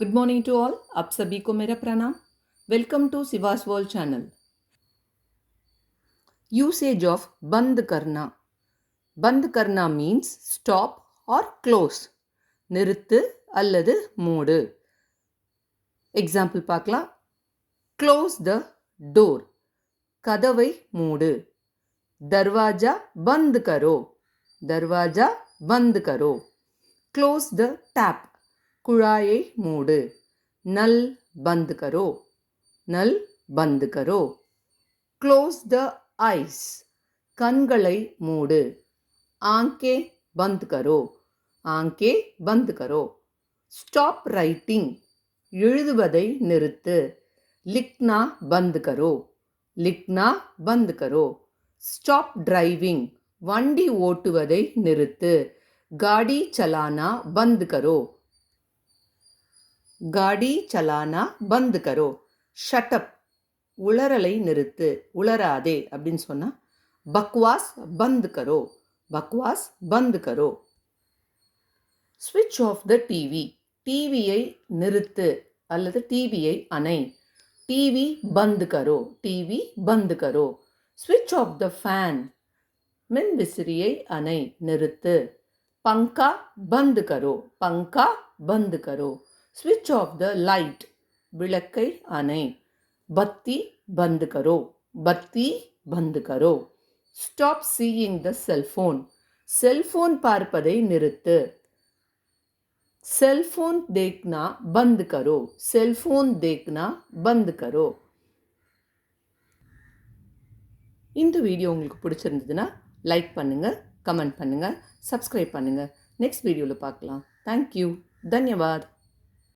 Good morning to all आप सभी को मेरा प्रणाम welcome to Sivas world channel usage of बंद करना बंद करना மீன்ஸ் ஸ்டாப் ஆர் க்ளோஸ் நிறுத்து அல்லது மூடு எக்ஸாம்பிள் பார்க்கலாம் க்ளோஸ் த டோர் கதவை மூடு दरवाजा बंद करो दरवाजा बंद करो க்ளோஸ் த டேப் குழாயை மூடு. நல் பந்த் கரோ நல் பந்த் கரோ க்ளோஸ் த ஐஸ் கண்களை மூடு. ஆங்கே பந்த் கரோ ஆங்கே பந்த் கரோ ஸ்டாப் ரைட்டிங் எழுதுவதை நிறுத்து. லிக்னா பந்த் கரோ லிக்னா பந்த் கரோ ஸ்டாப் டிரைவிங் வண்டி ஓட்டுவதை நிறுத்து. காடி சலானா பந்த் கரோ காடி சலானா பந்து கரோ. ஷட்டப் உளறலை நிறுத்து. உளராதே அப்படின்னு சொன்னால் பக்வாஸ் பந்த் கரோ. பக்வாஸ் பந்த் கரோ. ஸ்விட்ச் ஆஃப் த டிவி டிவியை நிறுத்து அல்லது டிவியை அணை. டிவி பந்த் கரோ. டிவி பந்த் கரோ. ஸ்விட்ச் ஆஃப் த ஃபேன் மின் விசிறியை அணை. நிறுத்து. பங்கா பந்த் கரோ. பங்கா பந்த் கரோ. ஸ்விட்ச் ஆஃப் த லைட் விளக்கை அணை. பத்தி பந்து கரோ பத்தி பந்து கரோ stop seeing the cellphone cellphone பார்ப்பதை நிறுத்து. செல்ஃபோன் தேக்னா பந்த் கரோ செல்ஃபோன் தேக்னா பந்த் கரோ இந்த வீடியோ உங்களுக்கு பிடிச்சிருந்ததுன்னா லைக் பண்ணுங்கள் கமெண்ட் பண்ணுங்கள் சப்ஸ்கிரைப் பண்ணுங்கள் நெக்ஸ்ட் வீடியோவில் பார்க்கலாம். தேங்க்யூ தன்யவாத்.